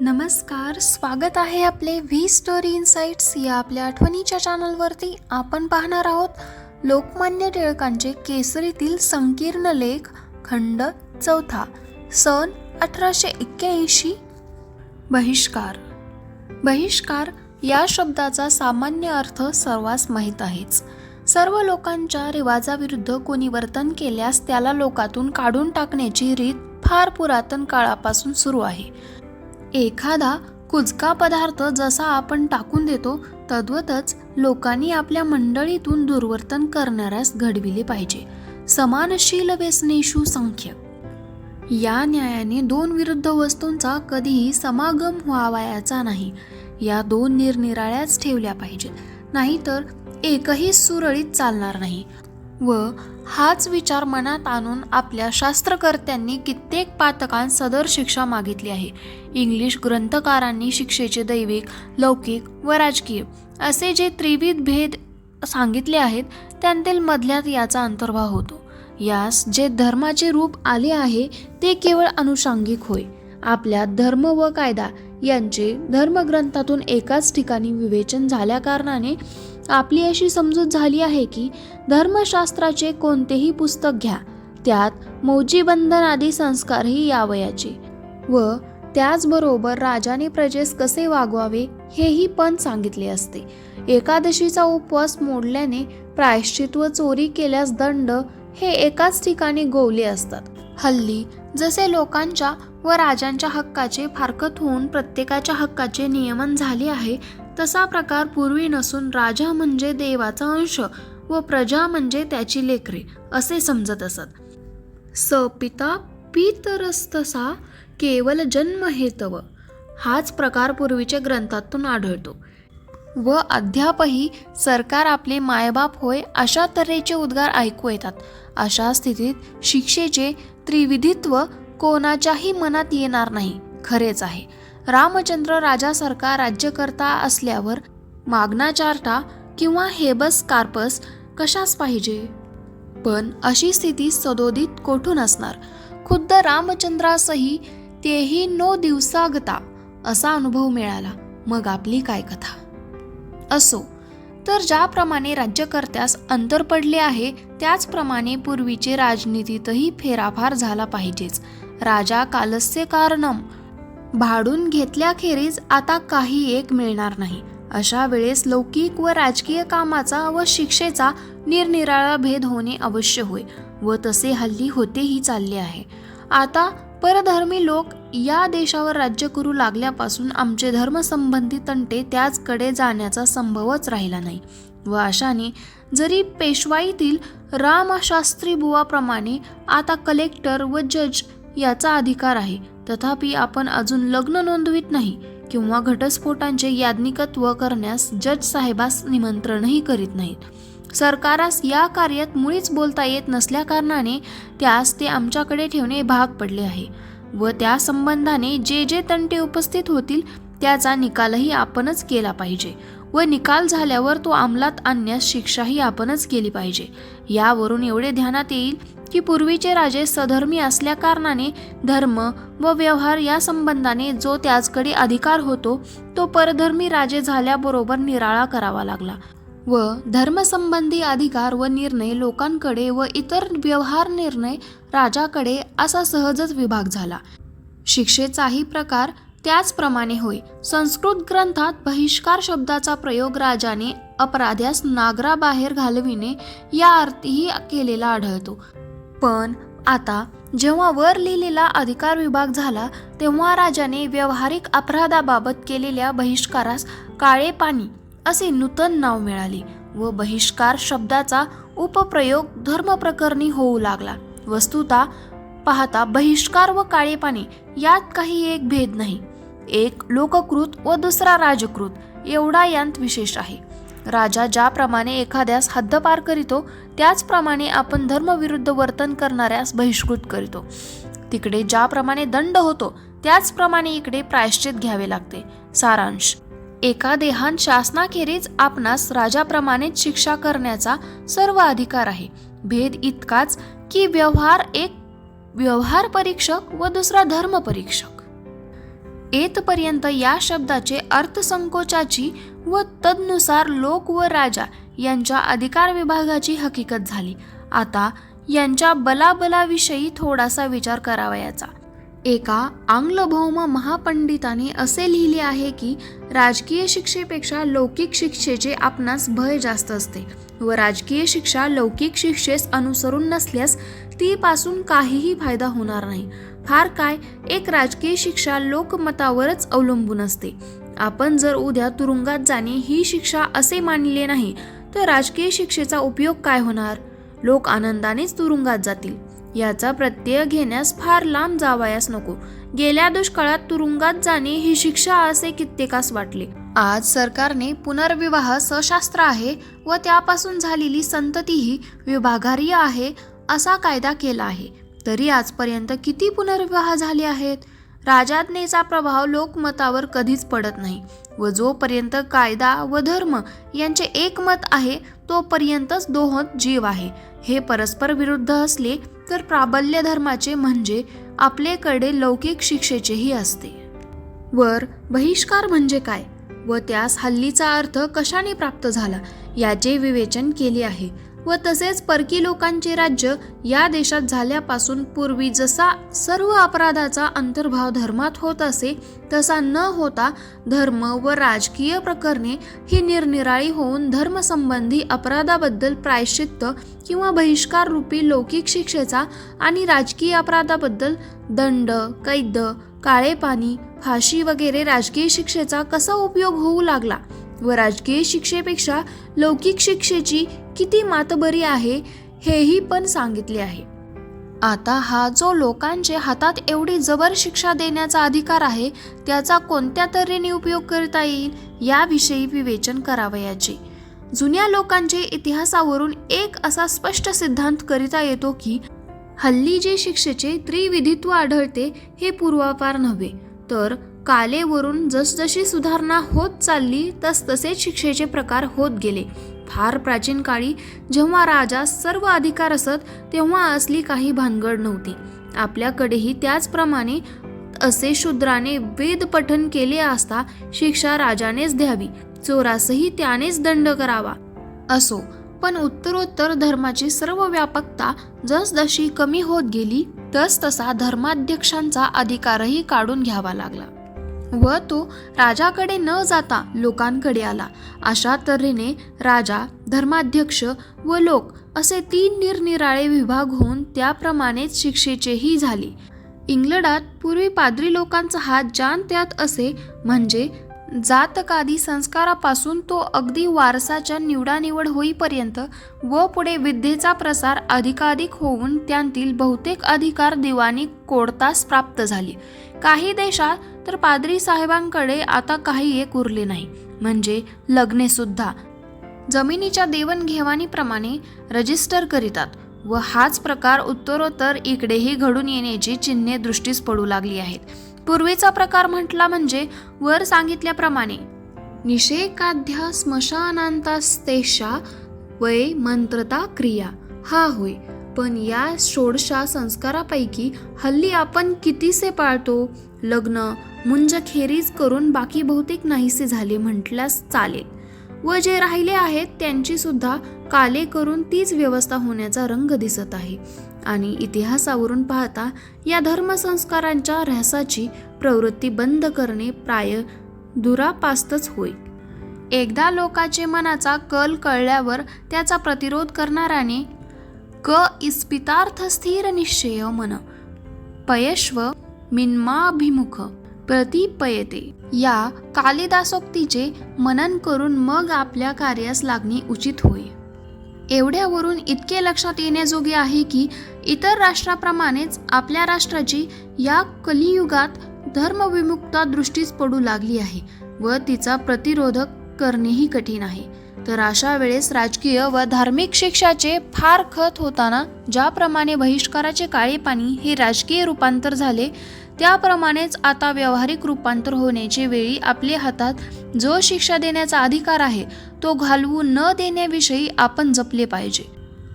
नमस्कार स्वागत आहे आपले व्ही स्टोरी इन्साइट्स या आपल्या आठवणीच्या चॅनलवरती. आपण पाहणार आहोत लोकमान्य टिळकांचे केसरीतील संकीर्ण लेख खंड चौथा सन अठराशे एक्क्याऐंशी. बहिष्कार. बहिष्कार या शब्दाचा सामान्य अर्थ सर्वांस माहीत आहेच. सर्व लोकांच्या रिवाजाविरुद्ध कोणी वर्तन केल्यास त्याला लोकातून काढून टाकण्याची रीत फार पुरातन काळापासून सुरू आहे. एखादा कुचका पदार्थ जसा आपण टाकून देतो तद्वतच लोकांनी आपल्या मंडळीतून दुर्वर्तन करणाऱ्यास घडविले पाहिजे. समानशील व्यसनेषु संख्य. या न्यायाने दोन विरुद्ध वस्तूंचा कधीही समागम व्हावयाचा नाही. या दोन निरनिराळ्याच ठेवल्या पाहिजेत. नाहीतर एकही सुरळीत चालणार नाही. व हाच विचार मनात आणून आपल्या शास्त्रकर्त्यांनी कित्येक पातकांत सदर शिक्षा मागितली आहे. इंग्लिश ग्रंथकारांनी शिक्षेचे दैविक लौकिक व राजकीय असे जे त्रिविध भेद सांगितले आहेत त्यांतील मधल्यात याचा अंतर्भाव होतो. यास जे धर्माचे रूप आले आहे ते केवळ अनुषांगिक होय. आपल्या धर्म व कायदा यांचे धर्मग्रंथातून एकाच ठिकाणी विवेचन झाल्या कारणाने आपली अशी समजूत झाली आहे की धर्मशास्त्राचे कोणतेही पुस्तक घ्या. त्यात मौजीबंधन आदी संस्कारही यावयाचे. व त्याचबरोबर राजाने प्रजेस कसे वागवावे हेही पण सांगितले असते. एकादशीचा उपवास मोडल्याने प्रायश्चित व चोरी केल्यास दंड हे एकाच ठिकाणी गोवले असतात. हल्ली जसे लोकांच्या व राजांच्या हक्काचे फारकत होऊन प्रत्येकाच्या हक्काचे नियमन झाले आहे तसा प्रकार पूर्वी नसून राजा म्हणजे देवाचा अंश व प्रजा म्हणजे त्याची लेकरे असे समजत असत. स पिता पितरस्तसा केवल जन्म हेतव हाच प्रकार पूर्वीच्या ग्रंथातून आढळतो. व अद्यापही सरकार आपले मायबाप होय अशा तऱ्हेचे उद्गार ऐकू येतात. अशा स्थितीत शिक्षेचे त्रिविधित्व कोणाच्याही मनात येणार नाही खरेच आहे. रामचंद्र राजासारखा राज्यकर्ता असल्यावर मागना चार्टा किंवा हेबस कार्पस कशाच पाहिजे? पण अशी स्थिती सदोदित कोठून असणार? खुद्द रामचंद्रासही तेही नो दिवसागता असा अनुभव मिळाला. मग आपली काय कथा? असो तर ज्याप्रमाणे राज्यकर्त्यास अंतर पडले आहे त्याचप्रमाणे पूर्वीचे राजनीतीतही फेराफार झाला पाहिजेच. राजा कालस्य कारणम भाडून घेतल्याखेरीज आता काही एक मिळणार नाही. अशा वेळेस लौकिक व राजकीय कामाचा व शिक्षेचा निरनिराळा भेद होणे अवश्य होय व तसे हल्ली होतेही चालले आहे. आता परधर्मी लोक या देशावर राज्य करू लागल्यापासून आमचे धर्मसंबंधी तंटे त्याचकडे जाण्याचा संभवच राहिला नाही व अशाने जरी पेशवाईतील रामशास्त्री बुवाप्रमाणे आता कलेक्टर व जज याचा अधिकार आहे. तथापि आपण अजून लग्न नोंदवित नाही किंवा घटस्फोटांचे याज्ञिकत्व करण्यास जज साहेबास निमंत्रणही करीत नाहीत. सरकारास या कार्यात मुळीच बोलता येत नसल्याकारणाने त्यास ते आमच्याकडे ठेवणे भाग पडले आहे व त्या संबंधाने जे जे तंटे उपस्थित होतील त्याचा निकालही आपणच केला पाहिजे व निकाल झाल्यावर तो अंमलात आणण्यास शिक्षाही आपणच केली पाहिजे. यावरून एवढे ध्यानात येईल की पूर्वीचे राजे सधर्मी असल्याकारणाने धर्म व व्यवहार या संबंधाने जो त्याचकडे अधिकार होतो तो परधर्मी राजे झाल्याबरोबर निराळा करावा लागला व धर्मसंबंधी अधिकार व निर्णय लोकांकडे व इतर व्यवहार निर्णय राजाकडे असा सहजच विभाग झाला. शिक्षेचाही प्रकार त्याचप्रमाणे होय. संस्कृत ग्रंथात बहिष्कार शब्दाचा प्रयोग राजाने अपराध्यास नागराबाहेर घालविणे या अर्थीही केलेला आढळतो. पण आता जेव्हा वर लिहिलेला अधिकार विभाग झाला तेव्हा राजाने व्यावहारिक अपराधाबाबत केलेल्या बहिष्कारास काळे पाणी असे नूतन नाव मिळाले व बहिष्कार शब्दाचा उपप्रयोग धर्मप्रकरणी होऊ लागला. वस्तुता पाहता बहिष्कार व काळे पाणी यात काही एक भेद नाही. एक लोककृत व दुसरा राजकृत एवढा यांत विशेष आहे. राजा ज्याप्रमाणे एखाद्यास हद्दपार करीतो त्याचप्रमाणे आपण धर्मविरुद्ध वर्तन करणाऱ्यास बहिष्कृत करीतो. तिकडे ज्याप्रमाणे दंड होतो त्याचप्रमाणे इकडे प्रायश्चित घ्यावे लागते. सारांश. एका देहान शासनाखेरीज आपणास राजाप्रमाणेच शिक्षा करण्याचा सर्व अधिकार आहे. भेद इतकाच की व्यवहार एक व्यवहार परीक्षक व दुसरा धर्म परीक्षक. येतपर्यंत या शब्दाचे अर्थसंकोचाची व तदनुसार लोक व राजा यांच्या अधिकार विभागाची हकीकत झाली. आता यांच्या बलाबलाविषयी थोडासा विचार करावयाचा. एका आंग्लभौम महापंडिताने असे लिहिले आहे की राजकीय शिक्षेपेक्षा लौकिक शिक्षेचे आपणास भय जास्त असते व राजकीय शिक्षा लौकिक शिक्षेस अनुसरून नसल्यास तीपासून काहीही फायदा होणार नाही. फार काय एक राजकीय शिक्षा लोकमतावरच अवलंबून असते. आपण जर उद्या तुरुंगात जाणे ही शिक्षा असे मानले नाही तर राजकीय शिक्षेचा उपयोग काय होणार? लोक आनंदानेच तुरुंगात जातील. याचा प्रत्यय घेण्यास फार लांब जावयास नको. गेल्या दुष्काळात तुरुंगात जाणे ही शिक्षा असे कित्येकास वाटले. आज सरकारने पुनर्विवाह सशास्त्र आहे व त्यापासून झालेली संततीही विभागार्य आहे असा कायदा केला आहे. तरी आजपर्यंत किती पुनर्विवाह झाले आहेत? राजाज्ञेचा प्रभाव लोकमतावर कधीच पडत नाही व जोपर्यंत कायदा व धर्म यांचे एकमत आहे तोपर्यंतच दोहत जीव आहे. हे परस्पर विरुद्ध असले तर प्राबल्य धर्माचे म्हणजे आपलेकडे लौकिक शिक्षेचेही असते. वर बहिष्कार म्हणजे काय? व त्यास हल्लीचा अर्थ कशाने प्राप्त झाला? याचे विवेचन केले आहे व तसेच परकी लोकांचे राज्य या देशात झाल्यापासून पूर्वी जसा सर्व अपराधाचा अंतर्भाव धर्मात होत असे तसा न होता धर्म व राजकीय प्रकरणे ही निरनिराळी होऊन धर्मसंबंधी अपराधाबद्दल प्रायश्चित्त किंवा बहिष्कार रूपी लौकिक शिक्षेचा आणि राजकीय अपराधाबद्दल दंड कैद काळे पाणी फाशी वगैरे राजकीय शिक्षेचा कसा उपयोग होऊ लागला? व राजकीय शिक्षेपेक्षा लौकिक शिक्षेची किती मातबरी आहे हेही पण सांगितले आहे. आता हा जो लोकांचे हातात एवढी जबर शिक्षा देण्याचा अधिकार आहे त्याचा कोणत्या तऱ्हेने उपयोग करता येईल याविषयी विवेचन करावयाचे जुन्या लोकांचे इतिहासावरून एक असा स्पष्ट सिद्धांत करिता येतो की हल्ली जे शिक्षेचे त्रिविधित्व आढळते हे पूर्वापार नव्हे. तर कालेवरून जसजशी सुधारणा होत चालली तसतसे शिक्षेचे प्रकार होत गेले. फार प्राचीन काळी जेव्हा राजा सर्व अधिकार असत तेव्हा असली काही भानगड नव्हती. आपल्याकडेही त्याचप्रमाणे असे शूद्राने वेद पठन केले असता शिक्षा राजानेच द्यावी चोरासही त्यानेच दंड करावा असो. पण उत्तरोत्तर धर्माची सर्व व्यापकता जसजशी कमी होत गेली तस तसा धर्माध्यक्षांचा अधिकारही काढून घ्यावा लागला. व तो राजाकडे न जाता लोकांकडे आला. अशा तऱ्हेने राजा धर्माध्यक्ष व लोक असे तीन निरनिराळे विभाग होऊन त्याप्रमाणेच शिक्षेचेही झाले. इंग्लंडात पूर्वी पाद्री लोकांचा हात जान त्यात असे म्हणजे जातकादी संस्कारापासून तो अगदी वारसाच्या निवडानिवड होईपर्यंत व पुढे विद्येचा प्रसार अधिकाधिक होऊन त्यांतील बहुतेक अधिकार दिवाणी कोडतास प्राप्त झाले. काही देशात तर पादरी साहेबांकडे आता काही एक उरले नाही. म्हणजे लग्ने सुद्धा. जमिनीच्या देवाणघेवाणीप्रमाणे रजिस्टर करीतात व हाच प्रकार उत्तरोत्तर इकडेही घडून येण्याची चिन्हे दृष्टीस पडू लागली आहेत. पूर्वीचा प्रकार म्हटला म्हणजे वर सांगितल्याप्रमाणे निषेकाध्या स्मशानांतास्तेशा वय मंत्रता क्रिया. हा होय पण या षोडशा संस्कारापैकी हल्ली आपण कितीसे पाळतो? लग्न मुंजखेरीज करून बाकी बहुतेक नाहीसे झाले म्हटल्यास चालेल. व जे राहिले आहेत त्यांची सुद्धा काले करून तीच व्यवस्था होण्याचा रंग दिसत आहे. आणि इतिहासावरून पाहता या धर्मसंस्कारांच्या रहसाची प्रवृत्ती बंद करणे प्राय दुरापास्तच होय. एकदा लोकाचे मनाचा कल कळल्यावर त्याचा प्रतिरोध करणाऱ्याने क इस्पितार्थ स्थिर निश्चय मन पयश्व मिन्माभिमुख प्रतिपयते. या कालिदासोक्तीचे मनन करून मग आपल्या कार्यास लागणे उचित होय. एवढ्यावरून इतके लक्षात येण्याजोगे आहे की इतर राष्ट्राप्रमाणेच आपल्या राष्ट्राची या कलियुगात धर्मविमुक्ता दृष्टीच पडू लागली आहे व तिचा प्रतिरोधक करणेही कठीण आहे. तर अशा वेळेस राजकीय व धार्मिक शिक्षाचे फार खत होताना ज्याप्रमाणे बहिष्काराचे काळे पाणी हे राजकीय रूपांतर झाले त्याप्रमाणेच आता व्यावहारिक रूपांतर होण्याची वेळी आपल्या हातात जो शिक्षा देण्याचा अधिकार आहे तो घालवू न देण्याविषयी आपण जपले पाहिजे.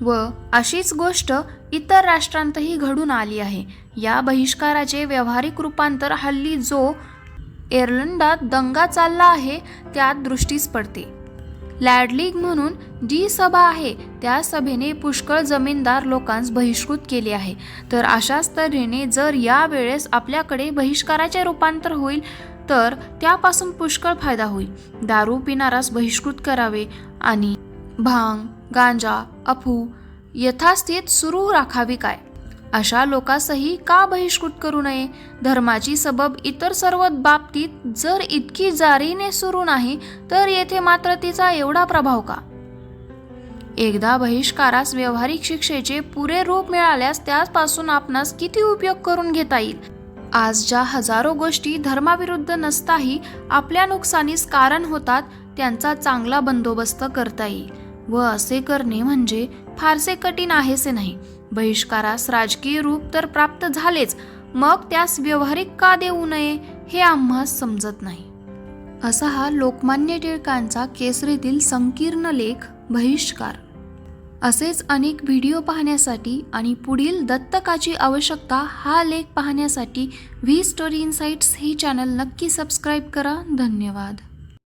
व अशीच गोष्ट इतर राष्ट्रांतही घडून आली आहे. या बहिष्काराचे व्यावहारिक रूपांतर हल्ली जो एर्लंडात दंगा चालला आहे त्यात दृष्टीस पडते. लॅडलीग म्हणून जी सभा आहे त्या सभेने पुष्कळ जमीनदार लोकांस बहिष्कृत केले आहे. तर अशाच तऱ्हेने जर या वेळेस आपल्याकडे बहिष्काराचे रूपांतर होईल तर त्यापासून पुष्कळ फायदा होईल. दारू पिणारास बहिष्कृत करावे आणि भांग गांजा अफू यथास्थित सुरू राखावी काय? अशा लोकांसही का बहिष्कृत करू नये? धर्माची सबब इतर सर्व बाबतीत जर इतकी जारीने सुरू नाही तर येथे मात्र तिचा एवढा प्रभाव का? एकदा बहिष्कारास व्यावहारिक शिक्षेचे पुरे रूप मिळाल्यास त्यापासून आपणास किती उपयोग करून घेता येईल? आज ज्या हजारो गोष्टी धर्माविरुद्ध नसताही आपल्या नुकसानीस कारण होतात त्यांचा चांगला बंदोबस्त करता येईल व असे करणे म्हणजे फारसे कठीण आहेसे नाही. बहिष्कारास राजकीय रूप तर प्राप्त झालेच मग त्यास व्यावहारिक का देऊ नये हे आम्हा समजत नाही. असा हा लोकमान्य टिळकांचा केसरीतील संकीर्ण लेख बहिष्कार. असेच अनेक व्हिडिओ पाहण्यासाठी आणि पुढील दत्तकाची आवश्यकता हा लेख पाहण्यासाठी व्ही स्टोरी इन्साइट्स हे चॅनल नक्की सबस्क्राईब करा. धन्यवाद.